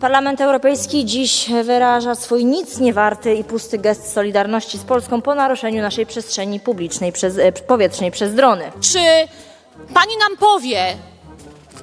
Parlament Europejski dziś wyraża swój nic nie warty i pusty gest solidarności z Polską po naruszeniu naszej przestrzeni publicznej, przez, e, powietrznej przez drony. Czy pani nam powie,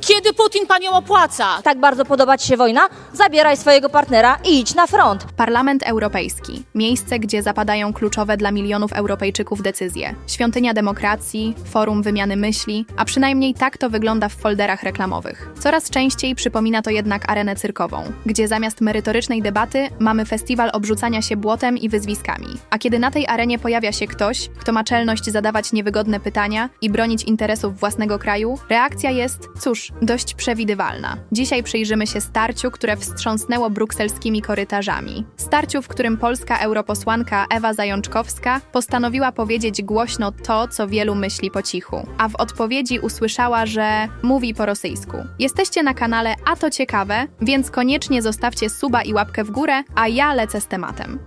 kiedy Putin panią opłaca? Tak bardzo podoba Ci się wojna? Zabieraj swojego partnera i idź na front. Parlament Europejski miejsce, gdzie zapadają kluczowe dla milionów Europejczyków decyzje. Świątynia demokracji, forum wymiany myśli, a przynajmniej tak to wygląda w folderach reklamowych. Coraz częściej przypomina to jednak arenę cyrkową, gdzie zamiast merytorycznej debaty mamy festiwal obrzucania się błotem i wyzwiskami. A kiedy na tej arenie pojawia się ktoś, kto ma czelność zadawać niewygodne pytania i bronić interesów własnego kraju, reakcja jest, cóż, dość przewidywalna. Dzisiaj przyjrzymy się starciu, które wstrząsnęło brukselskimi korytarzami. Starciu, w którym polska europosłanka Ewa Zajączkowska postanowiła powiedzieć głośno to, co wielu myśli po cichu, a w odpowiedzi usłyszała, że mówi po rosyjsku. Jesteście na kanale A to ciekawe, więc koniecznie zostawcie suba i łapkę w górę, a ja lecę z tematem.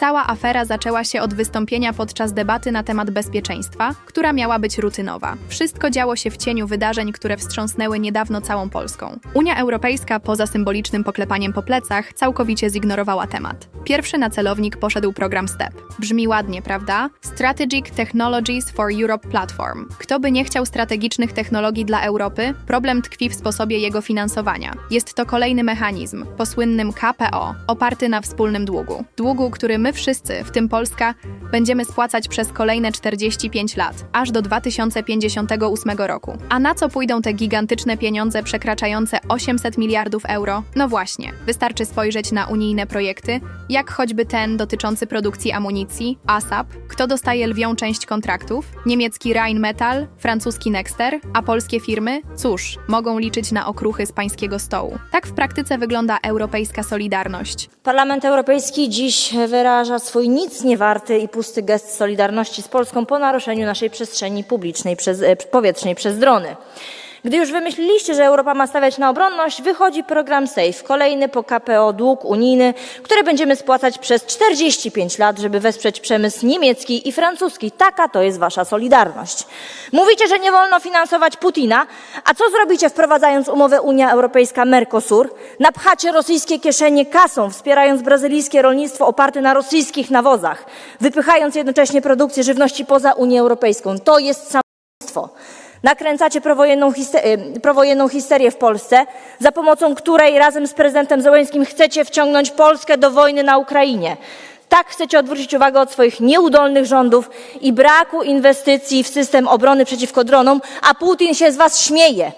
Cała afera zaczęła się od wystąpienia podczas debaty na temat bezpieczeństwa, która miała być rutynowa. Wszystko działo się w cieniu wydarzeń, które wstrząsnęły niedawno całą Polską. Unia Europejska, poza symbolicznym poklepaniem po plecach, całkowicie zignorowała temat. Pierwszy na celownik poszedł program STEP. Brzmi ładnie, prawda? Strategic Technologies for Europe Platform. Kto by nie chciał strategicznych technologii dla Europy, problem tkwi w sposobie jego finansowania. Jest to kolejny mechanizm, po słynnym KPO, oparty na wspólnym długu. Długu, który my wszyscy, w tym Polska, będziemy spłacać przez kolejne 45 lat, aż do 2058 roku. A na co pójdą te gigantyczne pieniądze przekraczające 800 miliardów euro? No właśnie, wystarczy spojrzeć na unijne projekty, jak choćby ten dotyczący produkcji amunicji, ASAP, kto dostaje lwią część kontraktów, niemiecki Rheinmetall, francuski Nexter, a polskie firmy, cóż, mogą liczyć na okruchy z pańskiego stołu. Tak w praktyce wygląda europejska solidarność. Parlament Europejski dziś wyraża swój nic nie warty i pusty gest solidarności z Polską po naruszeniu naszej przestrzeni publicznej, przez, e, powietrznej przez drony. Gdy już wymyśliliście, że Europa ma stawiać na obronność, wychodzi program SAFE, kolejny po KPO dług unijny, który będziemy spłacać przez 45 lat, żeby wesprzeć przemysł niemiecki i francuski. Taka to jest wasza solidarność. Mówicie, że nie wolno finansować Putina, a co zrobicie wprowadzając umowę Unia Europejska-Mercosur? Napchacie rosyjskie kieszenie kasą, wspierając brazylijskie rolnictwo oparte na rosyjskich nawozach, wypychając jednocześnie produkcję żywności poza Unię Europejską. To jest samobójstwo. Nakręcacie prowojenną, histe- y, prowojenną histerię w Polsce, za pomocą której razem z prezydentem Zełenskim chcecie wciągnąć Polskę do wojny na Ukrainie. Tak chcecie odwrócić uwagę od swoich nieudolnych rządów i braku inwestycji w system obrony przeciwko dronom, a Putin się z was śmieje.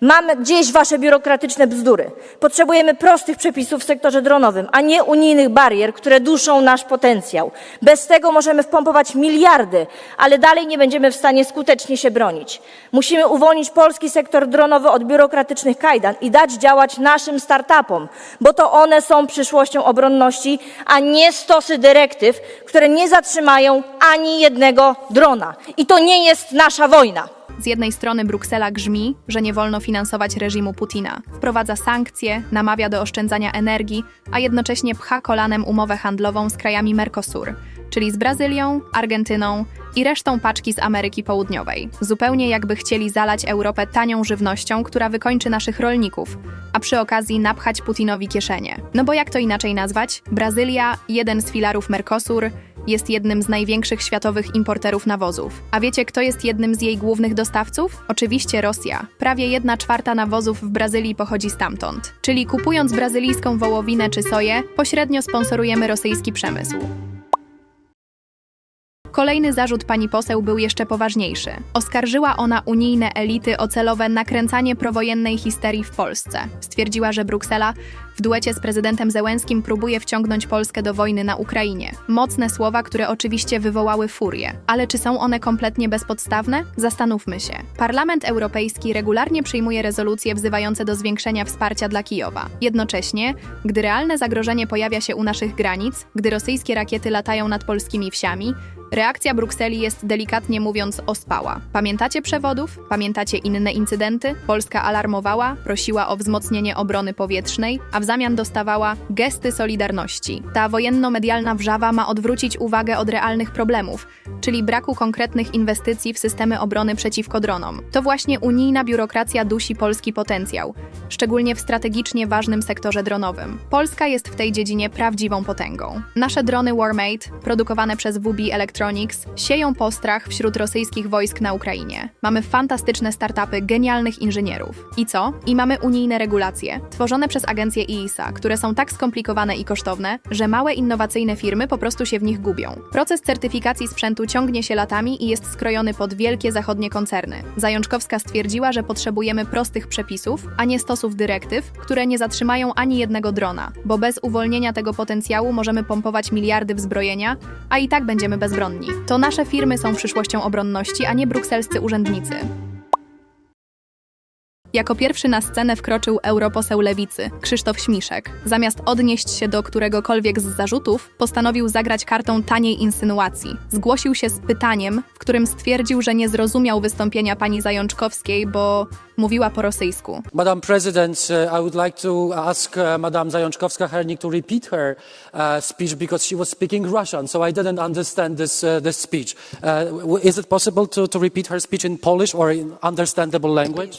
Mamy gdzieś wasze biurokratyczne bzdury. Potrzebujemy prostych przepisów w sektorze dronowym, a nie unijnych barier, które duszą nasz potencjał. Bez tego możemy wpompować miliardy, ale dalej nie będziemy w stanie skutecznie się bronić. Musimy uwolnić polski sektor dronowy od biurokratycznych kajdan i dać działać naszym startupom, bo to one są przyszłością obronności, a nie stosy dyrektyw, które nie zatrzymają ani jednego drona. I to nie jest nasza wojna. Z jednej strony Bruksela grzmi, że nie wolno finansować reżimu Putina, wprowadza sankcje, namawia do oszczędzania energii, a jednocześnie pcha kolanem umowę handlową z krajami Mercosur, czyli z Brazylią, Argentyną i resztą paczki z Ameryki Południowej. Zupełnie jakby chcieli zalać Europę tanią żywnością, która wykończy naszych rolników, a przy okazji napchać Putinowi kieszenie. No bo jak to inaczej nazwać? Brazylia, jeden z filarów Mercosur, jest jednym z największych światowych importerów nawozów. A wiecie, kto jest jednym z jej głównych dostawców? Oczywiście Rosja. Prawie jedna czwarta nawozów w Brazylii pochodzi stamtąd. Czyli kupując brazylijską wołowinę czy soję, pośrednio sponsorujemy rosyjski przemysł. Kolejny zarzut pani poseł był jeszcze poważniejszy. Oskarżyła ona unijne elity o celowe nakręcanie prowojennej histerii w Polsce. Stwierdziła, że Bruksela w duecie z prezydentem Zełenskim próbuje wciągnąć Polskę do wojny na Ukrainie. Mocne słowa, które oczywiście wywołały furię. Ale czy są one kompletnie bezpodstawne? Zastanówmy się. Parlament Europejski regularnie przyjmuje rezolucje wzywające do zwiększenia wsparcia dla Kijowa. Jednocześnie, gdy realne zagrożenie pojawia się u naszych granic, gdy rosyjskie rakiety latają nad polskimi wsiami, Reakcja Brukseli jest delikatnie mówiąc ospała. Pamiętacie przewodów? Pamiętacie inne incydenty? Polska alarmowała, prosiła o wzmocnienie obrony powietrznej, a w zamian dostawała gesty solidarności. Ta wojenno-medialna wrzawa ma odwrócić uwagę od realnych problemów, czyli braku konkretnych inwestycji w systemy obrony przeciwko dronom. To właśnie unijna biurokracja dusi polski potencjał, szczególnie w strategicznie ważnym sektorze dronowym. Polska jest w tej dziedzinie prawdziwą potęgą. Nasze drony Warmate, produkowane przez WB Electronics, sieją postrach wśród rosyjskich wojsk na Ukrainie. Mamy fantastyczne startupy genialnych inżynierów. I co? I mamy unijne regulacje, tworzone przez agencję IISA, które są tak skomplikowane i kosztowne, że małe innowacyjne firmy po prostu się w nich gubią. Proces certyfikacji sprzętu ciągnie się latami i jest skrojony pod wielkie zachodnie koncerny. Zajączkowska stwierdziła, że potrzebujemy prostych przepisów, a nie stosów dyrektyw, które nie zatrzymają ani jednego drona, bo bez uwolnienia tego potencjału możemy pompować miliardy w zbrojenia, a i tak będziemy bezbronni. To nasze firmy są przyszłością obronności, a nie brukselscy urzędnicy. Jako pierwszy na scenę wkroczył europoseł Lewicy, Krzysztof Śmiszek. Zamiast odnieść się do któregokolwiek z zarzutów, postanowił zagrać kartą taniej insynuacji. Zgłosił się z pytaniem, w którym stwierdził, że nie zrozumiał wystąpienia pani Zajączkowskiej, bo mówiła po rosyjsku. Madam President, uh, I would like to ask uh, Madam Zajączkowska-Hernik to repeat her uh, speech because she was speaking Russian, so I didn't understand this, uh, this speech. Uh, is it possible to, to repeat her speech in Polish or in understandable language?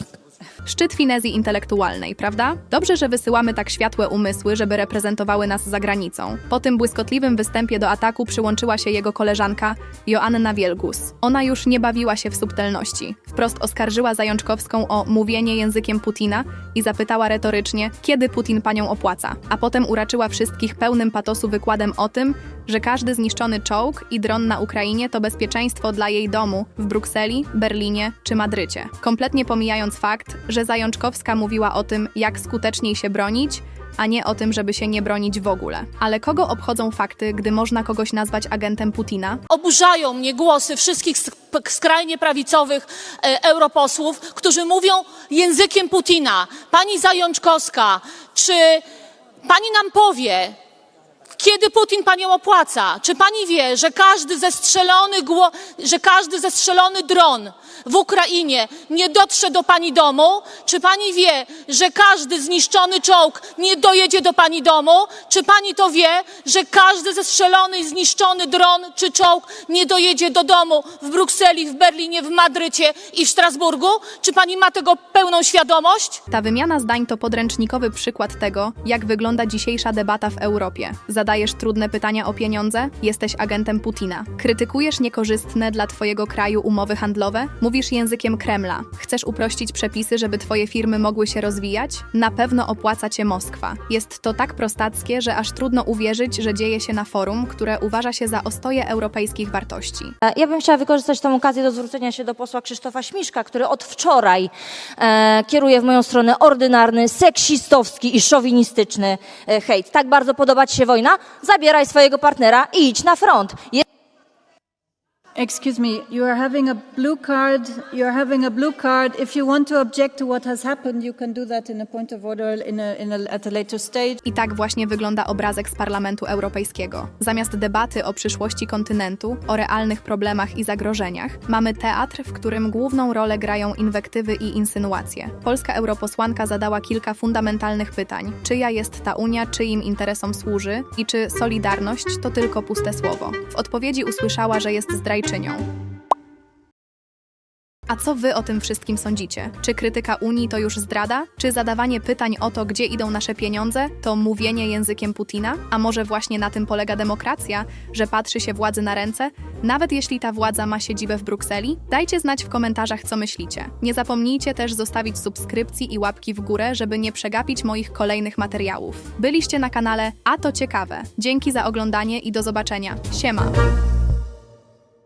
Szczyt finezji intelektualnej, prawda? Dobrze, że wysyłamy tak światłe umysły, żeby reprezentowały nas za granicą. Po tym błyskotliwym występie do ataku przyłączyła się jego koleżanka Joanna Wielgus. Ona już nie bawiła się w subtelności. Wprost oskarżyła Zajączkowską o mówienie językiem Putina i zapytała retorycznie, kiedy Putin panią opłaca. A potem uraczyła wszystkich pełnym patosu wykładem o tym, że każdy zniszczony czołg i dron na Ukrainie to bezpieczeństwo dla jej domu w Brukseli, Berlinie czy Madrycie. Kompletnie pomijając fakt, że Zajączkowska mówiła o tym, jak skuteczniej się bronić, a nie o tym, żeby się nie bronić w ogóle. Ale kogo obchodzą fakty, gdy można kogoś nazwać agentem Putina? Oburzają mnie głosy wszystkich sk- skrajnie prawicowych e, europosłów, którzy mówią językiem Putina. Pani Zajączkowska, czy pani nam powie, kiedy Putin panią opłaca? Czy pani wie, że każdy zestrzelony, że każdy zestrzelony dron w Ukrainie nie dotrze do pani domu? Czy pani wie, że każdy zniszczony czołg nie dojedzie do pani domu? Czy pani to wie, że każdy zestrzelony i zniszczony dron czy czołg nie dojedzie do domu w Brukseli, w Berlinie, w Madrycie i w Strasburgu? Czy pani ma tego pełną świadomość? Ta wymiana zdań to podręcznikowy przykład tego, jak wygląda dzisiejsza debata w Europie. Zadajesz trudne pytania o pieniądze? Jesteś agentem Putina. Krytykujesz niekorzystne dla twojego kraju umowy handlowe? Mówisz językiem Kremla. Chcesz uprościć przepisy, żeby twoje firmy mogły się rozwijać? Na pewno opłaca cię Moskwa. Jest to tak prostackie, że aż trudno uwierzyć, że dzieje się na forum, które uważa się za ostoje europejskich wartości. E, Ja bym chciała wykorzystać tę okazję do zwrócenia się do posła Krzysztofa Śmiszka, który od wczoraj e, kieruje w moją stronę ordynarny, seksistowski i szowinistyczny e, hejt. Tak bardzo podoba ci się wojna? Zabieraj swojego partnera i idź na front. Excuse me, you are having a blue card. You are having a blue card. If you want to object to what has happened, you can do that in a point of order in a, in a, at a later stage. I tak właśnie wygląda obrazek z Parlamentu Europejskiego. Zamiast debaty o przyszłości kontynentu, o realnych problemach i zagrożeniach, mamy teatr, w którym główną rolę grają inwektywy i insynuacje. Polska europosłanka zadała kilka fundamentalnych pytań: czyja jest ta Unia, czyim interesom służy i czy solidarność to tylko puste słowo. W odpowiedzi usłyszała, że jest zdrajczynią. A co wy o tym wszystkim sądzicie? Czy krytyka Unii to już zdrada? Czy zadawanie pytań o to, gdzie idą nasze pieniądze, to mówienie językiem Putina? A może właśnie na tym polega demokracja, że patrzy się władzy na ręce, nawet jeśli ta władza ma siedzibę w Brukseli? Dajcie znać w komentarzach, co myślicie. Nie zapomnijcie też zostawić subskrypcji i łapki w górę, żeby nie przegapić moich kolejnych materiałów. Byliście na kanale A to ciekawe. Dzięki za oglądanie i do zobaczenia. Siema!